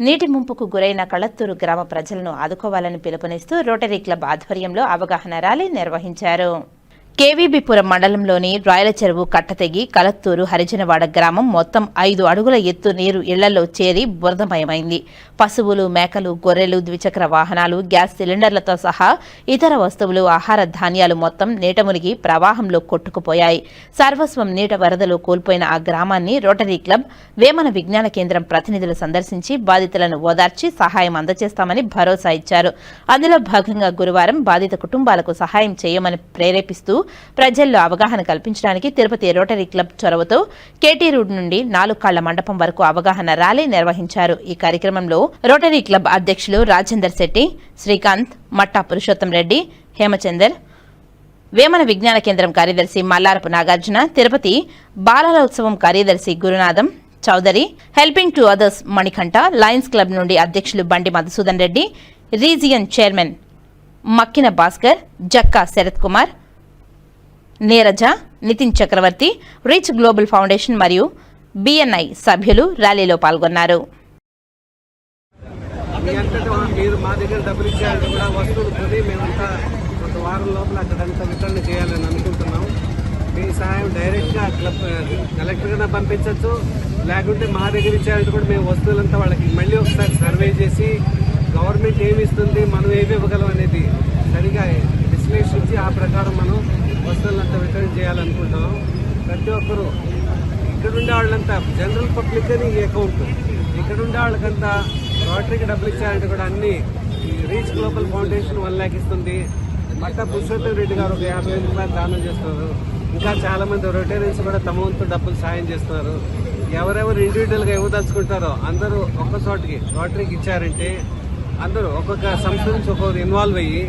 నీటి ముంపుకు గురైన కళత్తూరు గ్రామ ప్రజలను ఆదుకోవాలని పిలుపునిస్తూ రోటరీ క్లబ్ ఆధ్వర్యంలో అవగాహన ర్యాలీ నిర్వహించారు. కేవీబీపురం మండలంలోని రాయల చెరువు కట్టతెగి కలత్తూరు హరిజనవాడ గ్రామం మొత్తం ఐదు అడుగుల ఎత్తు నీరు ఇళ్ళలో చేరి బురదమయమైంది. పశువులు మేకలు గొర్రెలు ద్విచక్ర వాహనాలు గ్యాస్ సిలిండర్లతో సహా ఇతర వస్తువులు ఆహార ధాన్యాలు మొత్తం నీట మునిగి ప్రవాహంలో కొట్టుకుపోయాయి. సర్వస్వం నీట వరదలు కోల్పోయిన ఆ గ్రామాన్ని రోటరీ క్లబ్ వేమన విజ్ఞాన కేంద్రం ప్రతినిధులు సందర్శించి బాధితులను ఓదార్చి సహాయం అందజేస్తామని భరోసా ఇచ్చారు. అందులో భాగంగా గురువారం బాధిత కుటుంబాలకు సహాయం చేయమని ప్రేరేపిస్తూ ప్రజల్లో అవగాహన కల్పించడానికి తిరుపతి రోటరీ క్లబ్ చొరవతో కేటీ రోడ్ నుండి నాలుగు కాళ్ళ మండపం వరకు అవగాహన ర్యాలీ నిర్వహించారు. ఈ కార్యక్రమంలో రోటరీ క్లబ్ అధ్యక్షులు రాజేందర్ శెట్టి శ్రీకాంత్ మట్టా పురుషోత్తం రెడ్డి హేమచందర్ వేమన విజ్ఞాన కేంద్రం కార్యదర్శి మల్లారపు నాగార్జున తిరుపతి బాలల ఉత్సవం కార్యదర్శి Gurunatham Chowdary helping to others Manikanta lions club నుండి అధ్యక్షులు Bandi Madhusudan Reddy region chairman Makkina Bhaskar Jakka Sarath Kumar Neeraja Nitin Chakravarthy rich global foundation మరియు బిఎన్ఐ సభ్యులు ర్యాలీలో పాల్గొన్నారు. మీ మీరు మా దగ్గర డబ్బులు ఇచ్చారంటే కూడా వస్తువులు కొని మేమంతా ఒక వారం లోపల అక్కడంతా వితరణ చేయాలని అనుకుంటున్నాం. మీ సహాయం డైరెక్ట్గా క్లబ్ కలెక్టర్గా పంపించవచ్చు లేకుంటే మా దగ్గర ఇచ్చారంటే కూడా మేము వస్తువులంతా వాళ్ళకి మళ్ళీ ఒకసారి సర్వే చేసి గవర్నమెంట్ ఏమి ఇస్తుంది మనం ఏమి ఇవ్వగలం అనేది సరిగా విశ్లేషించి ఆ ప్రకారం మనం వస్తువులంతా వితరణ చేయాలనుకుంటున్నాం. ప్రతి ఒక్కరూ ఇక్కడ ఉండే వాళ్ళంతా జనరల్ పబ్లిక్ అని ఈ అకౌంట్. ఇక్కడ ఉండే వాళ్ళకంతా రోటరీకి డబ్బులు ఇచ్చారంటే కూడా అన్ని reach global foundation one lakh ఇస్తుంది. మట్ట పురుషోత్తం రెడ్డి గారు ఒక యాభై వేల రూపాయలు దానం చేస్తున్నారు. ఇంకా చాలామంది రొటేరియన్స్ కూడా తమ వంతు డబ్బులు సాయం చేస్తున్నారు. ఎవరెవరు ఇండివిజువల్గా ఇవ్వదలుచుకుంటారో అందరూ ఒక్క చోటికి రోటరీకి ఇచ్చారంటే అందరూ ఒక్కొక్క సంస్థ నుంచి ఒక్కొక్కరు ఇన్వాల్వ్ అయ్యి